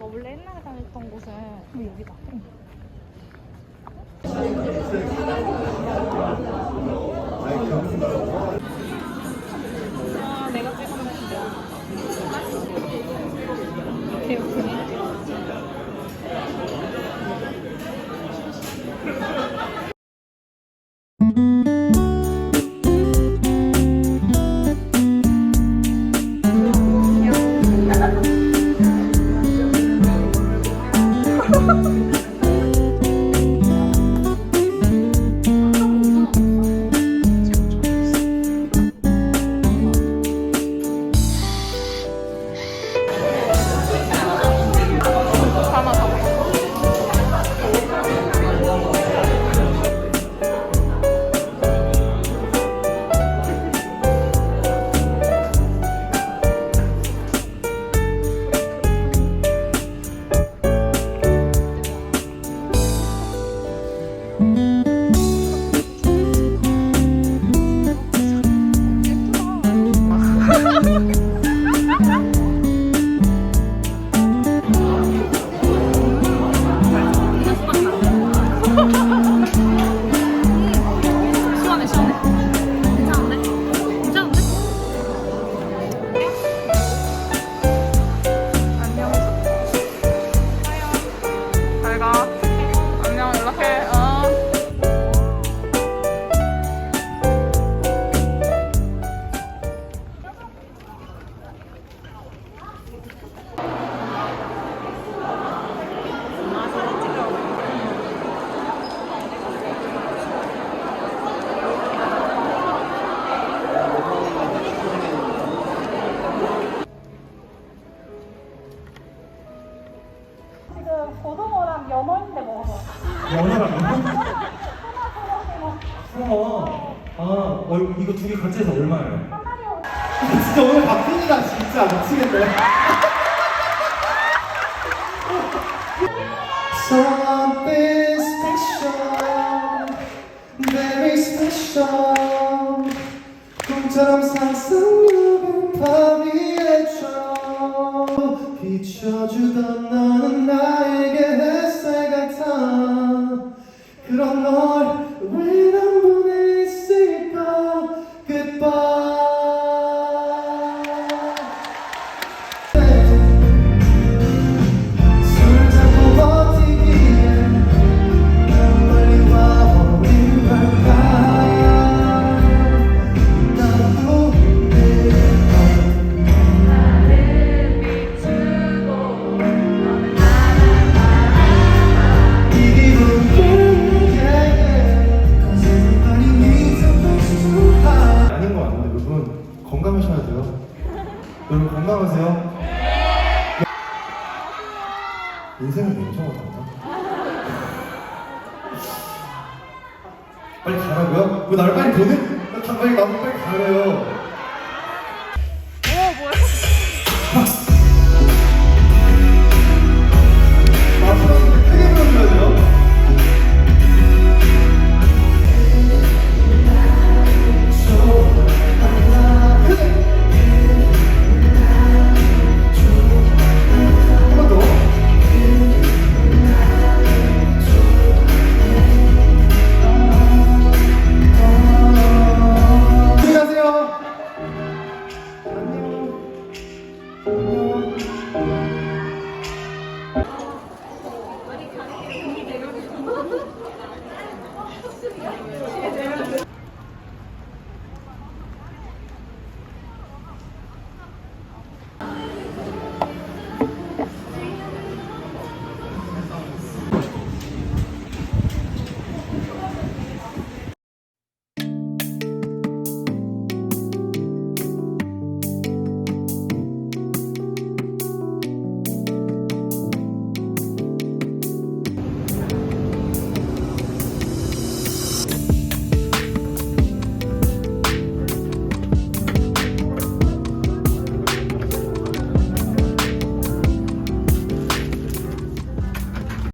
내가 원래 옛날에 다녔던 곳은 여기다. 아, 어, 이거 두 개 같이 해서 얼마예요? 진짜 오늘 박빈이다 진짜 미치겠네. Something special, very special. 꿈처럼 상상력은 밤 위에 져 비춰주던 너는 나에게 햇살 같아 그런 널 여러분 건강하세요 인생은 냉정하다 빨리 가라고요? 왜날 빨리 보내? 나 빨리 나도 빨리 가래요